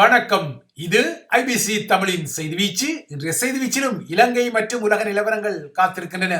வணக்கம். இது ஐபிசி தமிழின் செய்தி வீச்சு. இன்றைய செய்தி வீச்சிலும் இலங்கை மற்றும் உலக நிலவரங்கள் காத்திருக்கின்றன.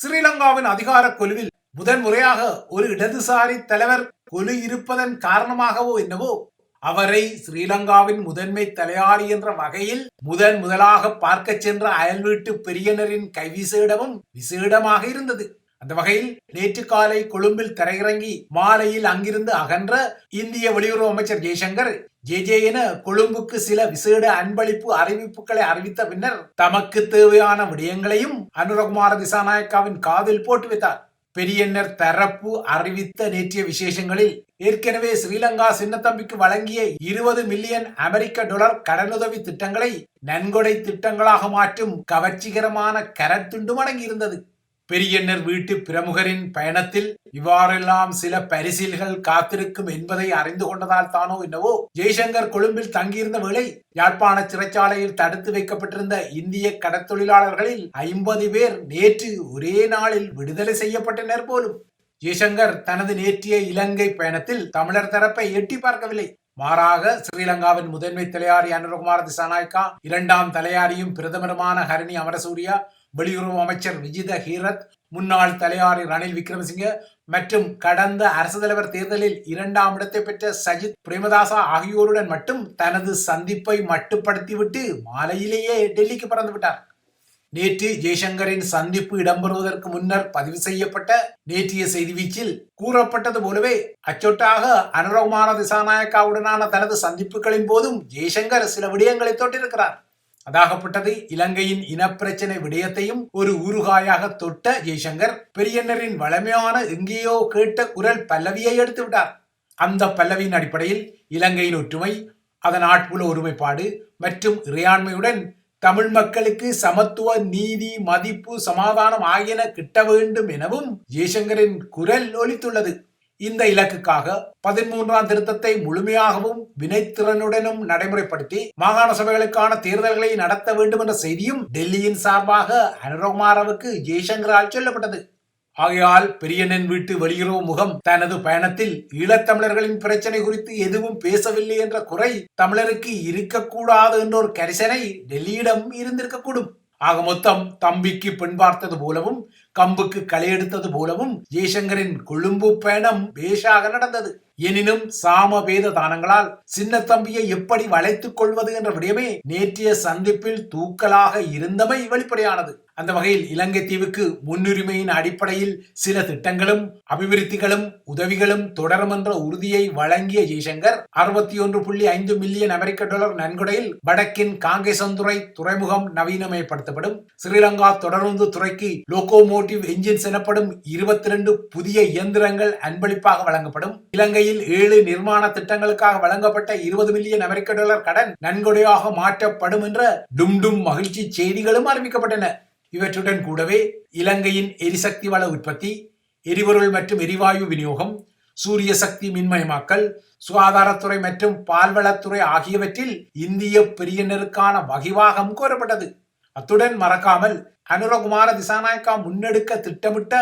ஸ்ரீலங்காவின் அதிகார கொலுவில் முதன் முறையாக ஒரு இடதுசாரி தலைவர் கொலு இருப்பதன் காரணமாகவோ என்னவோ அவரை ஸ்ரீலங்காவின் முதன்மை தலையாரி என்ற வகையில் முதன் முதலாக பார்க்க சென்ற அயல் வீட்டு பெரியனரின் கைவிசேடமும் விசேடமாக இருந்தது. அந்த வகையில் நேற்று காலை கொழும்பில் தரையிறங்கி மாலையில் அங்கிருந்து அகன்ற இந்திய வெளியுறவு அமைச்சர் ஜெய்சங்கர் ஜே ஜே என கொழும்புக்கு சில விசேட அன்பளிப்பு அறிவிப்புகளை அறிவித்த பின்னர் தமக்கு தேவையான விடயங்களையும் அனுரகுமார திசாநாயக்காவின் காதில் போட்டு வைத்தார். பெரியன்னர் தரப்பு அறிவித்த நேற்றைய விசேஷங்களில் ஏற்கனவே ஸ்ரீலங்கா சின்னத்தம்பிக்கு வழங்கிய இருபது மில்லியன் அமெரிக்க டாலர் கடனுதவி திட்டங்களை நன்கொடை திட்டங்களாக மாற்றும் கவர்ச்சிகரமான கரத்துண்டும் அடங்கியிருந்தது பெரியண்ணர் வீட்டு பிரமுகரின் பயணத்தில் இவ்வாறெல்லாம் சில பரிசில்கள் காத்திருக்கும் என்பதை அறிந்து கொண்டதால் தானோ என்னவோ ஜெய்சங்கர் கொழும்பில் தங்கியிருந்த வேளை யாழ்ப்பாண சிறைச்சாலையில் தடுத்து வைக்கப்பட்டிருந்த இந்திய கடத்தொழிலாளர்களில் ஐம்பது பேர் நேற்று ஒரே நாளில் விடுதலை செய்யப்பட்டனர் போலும். ஜெய்சங்கர் தனது நேற்றைய இலங்கை பயணத்தில் தமிழர் தரப்பை எட்டி பார்க்கவில்லை. மாறாக ஸ்ரீலங்காவின் முதன்மை தலையாரி அனுரகுமார திசாநாயக்கா இரண்டாம் தலையாரியும் பிரதமருமான ஹரிணி அமரசூரியா வெளியுறவு அமைச்சர் விஜித ஹீரத் முன்னாள் தலையாரி ரணில் விக்ரமசிங்க மற்றும் கடந்த அரசு தலைவர் தேர்தலில் இரண்டாம் இடத்தை பெற்ற சஜித் பிரேமதாசா ஆகியோருடன் மட்டும் தனது சந்திப்பை மட்டுப்படுத்திவிட்டு மாலையிலேயே டெல்லிக்கு பறந்து விட்டார். நேற்று ஜெய்சங்கரின் சந்திப்பு இடம்பெறுவதற்கு முன்னர் பதிவு செய்யப்பட்ட நேற்றைய செய்தி வீச்சில் கூறப்பட்டது போலவே அச்சொட்டாக அனுரகுமார திசாநாயக்காவுடனான தனது சந்திப்புகளின் போதும் ஜெய்சங்கர் சில விடயங்களை தொட்டிருக்கிறார். அதாகப்பட்டது இலங்கையின் இனப்பிரச்சனை விடயத்தையும் ஒரு ஊறுகாயாக தொட்ட ஜெய்சங்கர் பெரியண்ணரின் வளமையான எங்கேயோ கேட்ட குரல் பல்லவியை எடுத்து விட்டார். அந்த பல்லவியின் அடிப்படையில் இலங்கையின் ஒற்றுமை அதன் ஆட்புல ஒருமைப்பாடு மற்றும் இறையாண்மையுடன் தமிழ் மக்களுக்கு சமத்துவ நீதி மதிப்பு சமாதானம் ஆகியன கிட்ட வேண்டும் எனவும் ஜெய்சங்கரின் குரல் ஒலித்துள்ளது. இந்த இலக்குக்காக பதிமூன்றாம் திருத்தத்தை முழுமையாகவும் வினைத்திறனுடனும் நடைமுறைப்படுத்தி மாகாண சபைகளுக்கான தேர்தல்களை நடத்த வேண்டும் என்ற செய்தியும் டெல்லியின் சார்பாக அனுரகுமாரவுக்கு ஜெய்சங்கரால் சொல்லப்பட்டது. ஆகையால் பெரியண்ணன் வீட்டு வெளியுறவு முகம் தனது பயணத்தில் ஈழத்தமிழர்களின் பிரச்சனை குறித்து எதுவும் பேசவில்லை என்ற குறை தமிழருக்கு இருக்கக்கூடாது என்ற ஒரு கரிசனை டெல்லியிடம் இருந்திருக்கக்கூடும். ஆக மொத்தம் தம்பிக்கு பெண் பார்த்தது போலவும் கம்புக்கு களையெடுத்தது போலவும் ஜெய்சங்கரின் கொழும்பு பயணம் பேஷாக நடந்தது. எனினும் சாம வேத தானங்களால் சின்ன தம்பியை எப்படி வளைத்துக் கொள்வது என்ற விடயமே நேற்றைய சந்திப்பில் தூக்கலாக இருந்தமை வெளிப்படையானது. அந்த வகையில் இலங்கை தீவுக்கு முன்னுரிமையின் அடிப்படையில் சில திட்டங்களும் அபிவிருத்திகளும் உதவிகளும் தொடரும் என்ற உறுதியை வழங்கிய ஜெய்சங்கர் அறுபத்தி ஒன்று புள்ளி ஐந்து மில்லியன் அமெரிக்க டாலர் நன்கொடையில் வடக்கின் காங்கேசந்துறை துறைமுகம் நவீனமயப்படுத்தப்படும். ஸ்ரீலங்கா தொடர்ந்து துறைக்கு லோகோமோட்டிவ் என்ஜின்ஸ் எனப்படும் இருபத்தி ரெண்டு புதிய இயந்திரங்கள் அன்பளிப்பாக வழங்கப்படும். இலங்கையில் ஏழு நிர்மாண திட்டங்களுக்காக வழங்கப்பட்ட இருபது மில்லியன் அமெரிக்க டாலர் கடன் நன்கொடையாக மாற்றப்படும் என்ற டும் மகிழ்ச்சி செய்திகளும் அறிவிக்கப்பட்டன. இவற்றுடன் கூடவே இலங்கையின் எரிசக்தி வள உற்பத்தி எரிபொருள் மற்றும் எரிவாயு விநியோகம் சூரிய சக்தி மின்மயமாக்கல் சுகாதாரத்துறை மற்றும் பால்வளத்துறை ஆகியவற்றில் இந்திய பெரியனருக்கான வகிவாகம் கோரப்பட்டது. அத்துடன் மறக்காமல் அனுரகுமார திசாநாயக்கா முன்னெடுக்க திட்டமிட்ட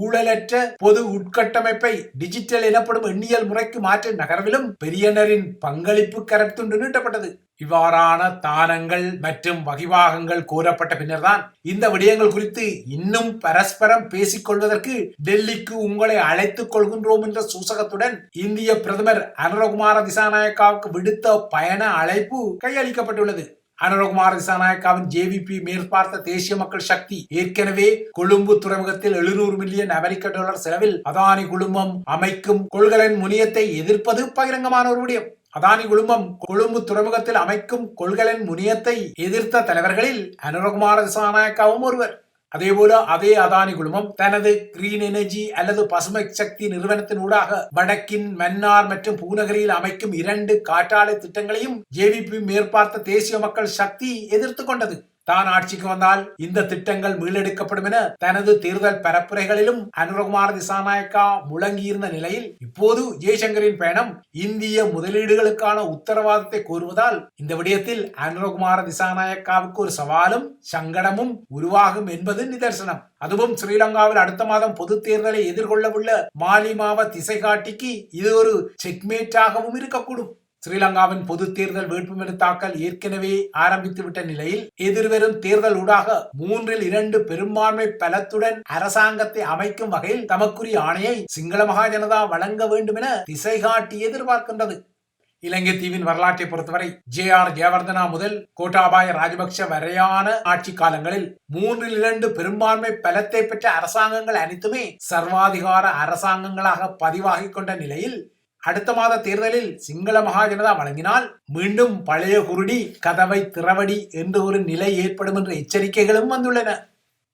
ஊழலற்ற பொது உட்கட்டமைப்பை டிஜிட்டல் எனப்படும் எண்ணியல் முறைக்கு மாற்ற நகர்விலும் பெரியனரின் பங்களிப்பு கரத்துண்டு நீட்டப்பட்டது. இவ்வாறான தானங்கள் மற்றும் வகிவாகங்கள் கோரப்பட்ட பின்னர்தான் இந்த விடயங்கள் குறித்து இன்னும் பரஸ்பரம் பேசிக்கொள்வதற்கு டெல்லிக்கு உங்களை அழைத்துக் கொள்கின்றோம் என்ற சூசகத்துடன் இந்திய பிரதமர் அனுரகுமார திசாநாயக்காவுக்கு விடுத்த பயண அழைப்பு கையளிக்கப்பட்டுள்ளது. அனுரகுமார் திசாநாயக்காவின் ஜேவிபி மேற்பார்த்த தேசிய மக்கள் சக்தி. ஏற்கனவே கொழும்பு துறைமுகத்தில் எழுநூறு மில்லியன் அமெரிக்க டாலர் செலவில் அதானி குழுமம் அமைக்கும் கொள்கலன் முனியத்தை எதிர்ப்பது பகிரங்கமான ஒரு விடயம். அதானி குழுமம் கொழும்பு துறைமுகத்தில் அமைக்கும் கொள்கலன் முனியத்தை எதிர்த்த தலைவர்களில் அனுரகுமார திசாநாயக்காவும் ஒருவர். அதேபோல அதே அதானி குழுமம் தனது கிரீன் எனர்ஜி அல்லது பசுமை சக்தி நிறுவனத்தின் ஊடாக வடக்கின் மன்னார் மற்றும் பூநகரியில் அமைக்கும் இரண்டு காற்றாலை திட்டங்களையும் ஜேவிபி மேற்பார்த்த தேசிய மக்கள் சக்தி எதிர்த்து கொண்டது. தான் ஆட்சிக்கு வந்தால் இந்த திட்டங்கள் மீளெடுக்கப்படும் என தனது தேர்தல் பரப்புரைகளிலும் அனுரகுமார் திசாநாயக்கா முழங்கியிருந்த நிலையில் இப்போது ஜெய்சங்கரின் பயணம் இந்திய முதலீடுகளுக்கான உத்தரவாதத்தை கோருவதால் இந்த விடயத்தில் அனுரகுமார திசாநாயக்காவுக்கு ஒரு சவாலும் சங்கடமும் உருவாகும் என்பது நிதர்சனம். அதுவும் ஸ்ரீலங்காவில் அடுத்த மாதம் பொது தேர்தலை எதிர்கொள்ள உள்ள மாலிமாவ திசை காட்டிக்கு இது ஒரு செக்மேட்டாகவும் இருக்கக்கூடும். ஸ்ரீலங்காவின் பொது தேர்தல் வேட்புமனு தாக்கல் ஏற்கனவே ஆரம்பித்துவிட்ட நிலையில் எதிர்வரும் தேர்தல் ஊடாக மூன்றில் இரண்டு பெரும்பான்மை பலத்துடன் அரசாங்கத்தை அமைக்கும் வகையில் தமக்குரிய ஆணையை சிங்கள மகா ஜனதா வழங்க வேண்டும் என திசை காட்டி எதிர்பார்க்கின்றது. இலங்கை தீவின் வரலாற்றை பொறுத்தவரை ஜே ஆர் ஜெயவர்தனா முதல் கோட்டாபாய ராஜபக்ஷ வரையான ஆட்சி காலங்களில் மூன்றில் இரண்டு பெரும்பான்மை பலத்தை பெற்ற அரசாங்கங்கள் அனைத்துமே சர்வாதிகார அரசாங்கங்களாக பதிவாகிக் கொண்ட நிலையில் அடுத்த மாத தேர்தலில் சிங்கள மகாஜனதா வழங்கினால் மீண்டும் பழைய குருடி கதவை திறவடி என்று ஒரு நிலை ஏற்படும் என்ற எச்சரிக்கைகளும் வந்துள்ளன.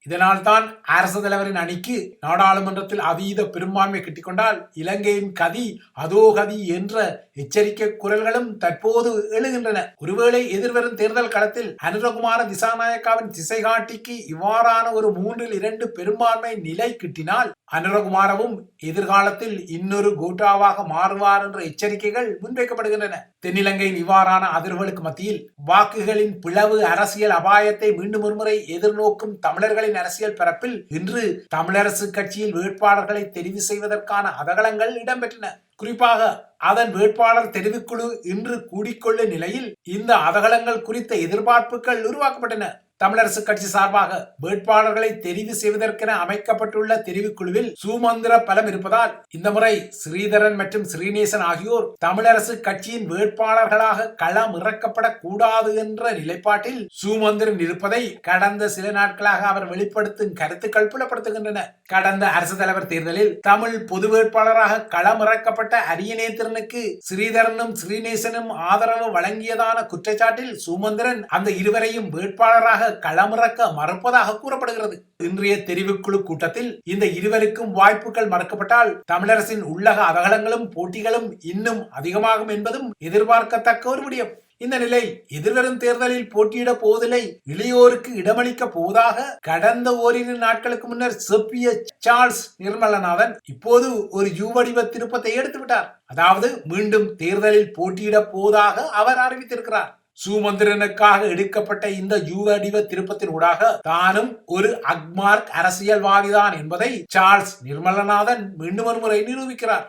இதனால் தான் அரசு தலைவரின் அணிக்கு நாடாளுமன்றத்தில் அதீத பெரும்பான்மை கிட்டிக்கொண்டால் இலங்கையின் கதி அதோ கதி என்ற எச்சரிக்கை குரல்களும் தற்போது எழுகின்றன. ஒருவேளை எதிர்வரும் தேர்தல் களத்தில் அனுரகுமார திசாநாயக்காவின் திசைகாட்டிக்கு இவ்வாறான ஒரு மூன்றில் இரண்டு பெரும்பான்மை நிலை கிட்டினால் அனுரகுமாரவும் எதிர்காலத்தில் இன்னொரு கோட்டாவாக மாறுவார் என்ற எச்சரிக்கைகள் முன்வைக்கப்படுகின்றன. தென்னிலங்கையின் இவ்வாறான அதிர்வுகளுக்கு மத்தியில் வாக்குகளின் பிளவு அரசியல் அபாயத்தை மீண்டும் ஒருமுறை எதிர்நோக்கும் தமிழர்களின் அரசியல் பரப்பில் இன்று தமிழரசு கட்சியில் வேட்பாளர்களை தெரிவு செய்வதற்கான அதகலங்கள் இடம்பெற்றன. குறிப்பாக அதன் வேட்பாளர் தெரிவுக்குழு இன்று கூடிக்கொள்ளும் நிலையில் இந்த அதகலங்கள் குறித்த எதிர்பார்ப்புகள் உருவாக்கப்பட்டன. தமிழரசு கட்சி சார்பாக வேட்பாளர்களை தெரிவு செய்வதற்கென அமைக்கப்பட்டுள்ள தெரிவுக்குழுவில் சுமந்திர பலம் இருப்பதால் இந்த முறை ஸ்ரீதரன் மற்றும் ஸ்ரீநேசன் ஆகியோர் தமிழரசு கட்சியின் வேட்பாளர்களாக களம் இறக்கப்படக்கூடாது என்ற நிலைப்பாட்டில் சுமந்திரன் இருப்பதை கடந்த சில நாட்களாக அவர் வெளிப்படுத்தும் கருத்துக்கள் புலப்படுத்துகின்றன. கடந்த அரசு தலைவர் தேர்தலில் தமிழ் பொது வேட்பாளராக களம் இறக்கப்பட்ட அரியநேத்திரனுக்கு ஸ்ரீதரனும் ஸ்ரீநேசனும் ஆதரவு வழங்கியதான குற்றச்சாட்டில் சுமந்திரன் அந்த இருவரையும் வேட்பாளராக களமிறக்க மறுப்பதாக கூறப்படுகிறது. இன்றைய தெரிவுக்குழு கூட்டத்தில் இந்த இருவருக்கும் வாய்ப்புகள் மறக்கப்பட்டால் தமிழரசின் உள்ளக அவகலங்களும் போட்டிகளும் இன்னும் அதிகமாகும் என்பதும் எதிர்பார்க்கத்தக்க ஒரு விடயம். இந்த நிலை எதிர்வரும் தேர்தலில் போட்டியிட போவதில்லை இளையோருக்கு இடமளிக்க போவதாக கடந்த ஓரிரு நாட்களுக்கு முன்னர் செப்பிய சார்ல்ஸ் நிர்மலநாதன் இப்போது ஒரு யூவடிவ திருப்பத்தை எடுத்துவிட்டார். அதாவது மீண்டும் தேர்தலில் போட்டியிட போவதாக அவர் அறிவித்திருக்கிறார். சுமந்திரனுக்காக எடுக்கப்பட்ட இந்த யூவடிவ திருப்பத்தின் ஊடாக தானும் ஒரு அக்மார்க் அரசியல்வாதிதான் என்பதை சார்ல்ஸ் நிர்மலநாதன் மீண்டும் ஒரு முறை நிரூபிக்கிறார்.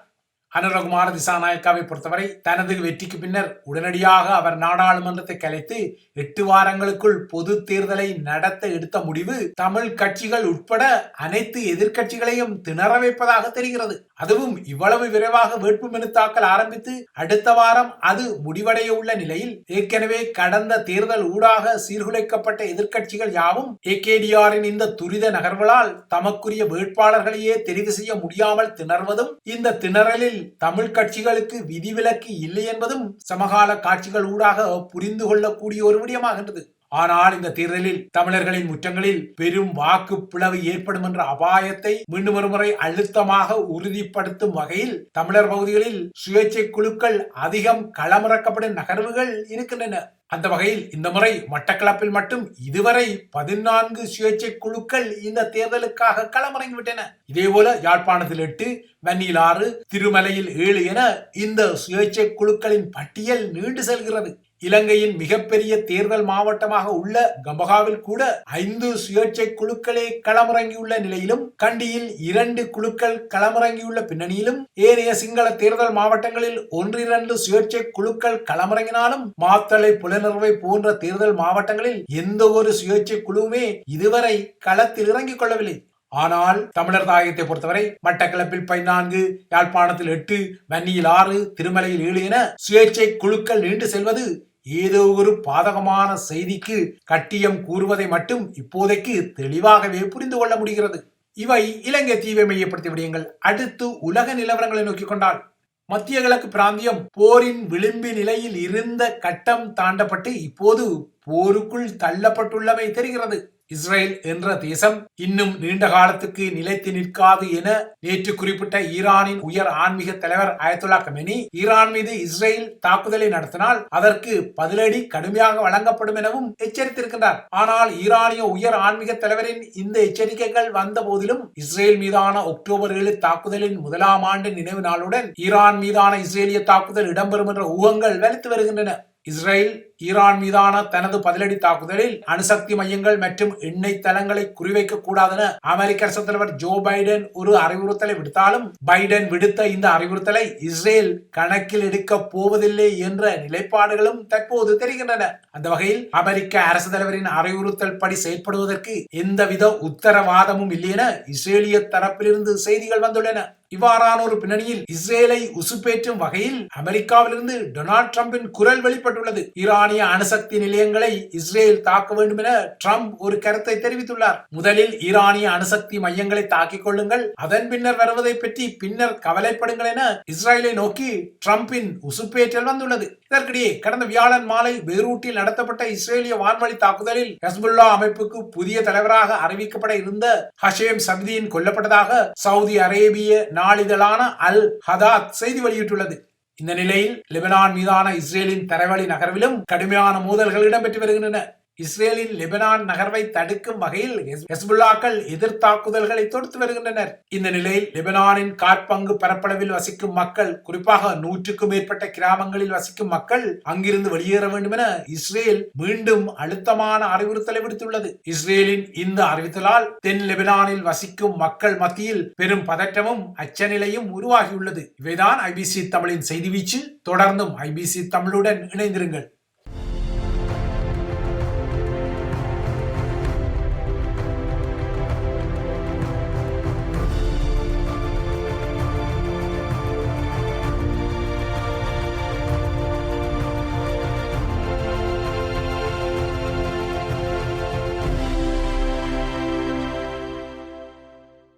அனுரகுமார திசாநாயக்காவை பொறுத்தவரை தனது வெற்றிக்கு பின்னர் உடனடியாக அவர் நாடாளுமன்றத்தை கலைத்து எட்டு வாரங்களுக்குள் பொது தேர்தலை நடத்த எடுத்த முடிவு தமிழ் கட்சிகள் உட்பட அனைத்து எதிர்க்கட்சிகளையும் திணற வைப்பதாக தெரிகிறது. அதுவும் இவ்வளவு விரைவாக வேட்புமனு தாக்கல் ஆரம்பித்து அடுத்த வாரம் அது முடிவடைய உள்ள நிலையில் ஏற்கனவே கடந்த தேர்தல் ஊடாக சீர்குலைக்கப்பட்ட எதிர்க்கட்சிகள் யாவும் ஏகேடிஆரின் இந்த துரித நகர்வுகளால் தமக்குரிய வேட்பாளர்களையே தெரிவு செய்ய முடியாமல் திணறுவதும் இந்த திணறலில் தமிழ் கட்சிகளுக்கு விதிவிலக்கு இல்லை என்பதும் சமகால காட்சிகள் ஊடாக புரிந்து கொள்ளக்கூடிய ஒரு விடயமாகின்றது. ஆனால் இந்த தேர்தலில் தமிழர்களின் முற்றங்களில் பெரும் வாக்கு பிளவு ஏற்படும் என்ற அபாயத்தை மீண்டும் ஒருமுறை அழுத்தமாக உறுதிப்படுத்தும் வகையில் தமிழர் பகுதிகளில் சுயேட்சை குழுக்கள் அதிகம் களமிறக்கப்படும் நகர்வுகள் இருக்கின்றன. அந்த வகையில் இந்த முறை மட்டக்களப்பில் மட்டும் இதுவரை பதினான்கு சுயேட்சை குழுக்கள் இந்த தேர்தலுக்காக களமிறங்கிவிட்டன இதேபோல யாழ்ப்பாணத்தில் எட்டு வன்னியில் ஆறு திருமலையில் ஏழு என இந்த சுயேட்சை குழுக்களின் பட்டியல் நீண்டு செல்கிறது. இலங்கையின் மிகப்பெரிய தேர்தல் மாவட்டமாக உள்ள கம்பகாவில் கூட ஐந்து சுயேட்சை குழுக்களே களமிறங்கியுள்ள நிலையிலும் கண்டியில் இரண்டு குழுக்கள் களமிறங்கியுள்ள பின்னணியிலும் ஏனைய சிங்கள தேர்தல் மாவட்டங்களில் ஒன்றிரண்டு சுயேட்சை குழுக்கள் களமிறங்கினாலும் மாத்தளை புலனர்வை போன்ற தேர்தல் மாவட்டங்களில் எந்த ஒரு சுயேட்சை குழுவுமே இதுவரை களத்தில் இறங்கிக் கொள்ளவில்லை. ஆனால் தமிழர் தாயகத்தை பொறுத்தவரை மட்டக்களப்பில் பதினான்கு யாழ்ப்பாணத்தில் எட்டு வன்னியில் ஆறு திருமலையில் ஏழு என சுயேட்சை குழுக்கள் நீண்டு செல்வது ஏதோ ஒரு பாதகமான செய்திக்கு கட்டியம் கூறுவதை மட்டும் இப்போதைக்கு தெளிவாகவே புரிந்து கொள்ள முடிகிறது. இவை இலங்கை தீவை மையப்படுத்திய விடயங்கள். அடுத்து உலக நிலவரங்களை நோக்கிக் கொண்டால். மத்திய கிழக்கு பிராந்தியம் போரின் விளிம்பு நிலையில் இருந்த கட்டம் தாண்டப்பட்டு இப்போது போருக்குள் தள்ளப்பட்டுள்ளமை தெரிகிறது. இஸ்ரேல் என்ற தேசம் இன்னும் நீண்ட காலத்துக்கு நிலைத்து நிற்காது என நேற்று குறிப்பிட்ட ஈரானின் உயர் ஆன்மீக தலைவர் அயத்துல்லா கமெனி ஈரான் மீது இஸ்ரேல் தாக்குதலை நடத்தினால் அதற்கு பதிலடி கடுமையாக வழங்கப்படும் எனவும் எச்சரித்திருக்கின்றார். ஆனால் ஈரானிய உயர் ஆன்மீக தலைவரின் இந்த எச்சரிக்கைகள் வந்த போதிலும் இஸ்ரேல் மீதான அக்டோபர் ஏழு தாக்குதலின் முதலாம் ஆண்டு நினைவு நாளுடன் ஈரான் மீதான இஸ்ரேலிய தாக்குதல் இடம்பெறும் என்ற ஊகங்கள் வலித்து வருகின்றன. இஸ்ரேல் ஈரான் மீதான தனது பதிலடி தாக்குதலில் அணுசக்தி மையங்கள் மற்றும் எண்ணெய் தளங்களை குறிவைக்க கூடாதென அமெரிக்க அரசு தலைவர் ஜோ பைடன் ஒரு அறிவுறுத்தலை விடுத்தாலும் பைடன் விடுத்த இந்த அறிவுறுத்தலை இஸ்ரேல் கணக்கில் எடுக்க போவதில்லை என்ற நிலைப்பாடுகளும் தற்போது தெரிகின்றன. அந்த வகையில் அமெரிக்க அரசு தலைவரின் அறிவுறுத்தல் படி செயல்படுவதற்கு எந்தவித உத்தரவாதமும் இல்லை என இஸ்ரேலிய தரப்பிலிருந்து செய்திகள் வந்துள்ளன. இவ்வாறான ஒரு பின்னணியில் இஸ்ரேலை உசுப்பேற்றும் வகையில் அமெரிக்காவிலிருந்து டொனால்ட் ட்ரம்பின் குரல் வெளிப்பட்டுள்ளது. ஈரானிய அணுசக்தி நிலையங்களை இஸ்ரேல் தாக்க வேண்டும் என டிரம்ப் ஒரு கருத்தை தெரிவித்துள்ளார். முதலில் ஈரானிய அணுசக்தி மையங்களை தாக்கிக் கொள்ளுங்கள் அதன் பின்னர் வருவதை பற்றி பின்னர் கவலைப்படுங்கள் என இஸ்ரேலை நோக்கி டிரம்பின் உசுப்பேற்றல் வந்துள்ளது. இதற்கிடையே கடந்த வியாழன் மாலை பெய்ரூட்டில் நடத்தப்பட்ட இஸ்ரேலிய வான்வழி தாக்குதலில் ஹஸ்புல்லா அமைப்புக்கு புதிய தலைவராக அறிவிக்கப்பட இருந்த ஹஷேம் சப்தியின் கொல்லப்பட்டதாக சவுதி அரேபிய நாளிதழான அல் ஹதாத் செய்தி வெளியிட்டுள்ளது. இந்த நிலையில் லெபனான் மீதான இஸ்ரேலின் தரைவழி நகர்விலும் கடுமையான மோதல்கள் இடம்பெற்று வருகின்றன. இஸ்ரேலின் லெபனான் நகர்வை தடுக்கும் வகையில் ஹெஸ்புல்லாக்கள் எதிர்த்தாக்குதல்களை தொடுத்து வருகின்றனர். இந்த நிலையில் லெபனானின் காற்பங்கு பரப்பளவில் வசிக்கும் மக்கள் குறிப்பாக நூற்றுக்கும் மேற்பட்ட கிராமங்களில் வசிக்கும் மக்கள் அங்கிருந்து வெளியேற வேண்டும் என இஸ்ரேல் மீண்டும் அழுத்தமான அறிவுறுத்தலை விடுத்துள்ளது. இஸ்ரேலின் இந்த அறிவித்தலால் தென் லெபனானில் வசிக்கும் மக்கள் மத்தியில் பெரும் பதற்றமும் அச்சநிலையும் உருவாகியுள்ளது. இவைதான் ஐபிசி தமிழின் செய்தி வீச்சு. தொடர்ந்தும் ஐபிசி தமிழுடன் இணைந்திருங்கள்.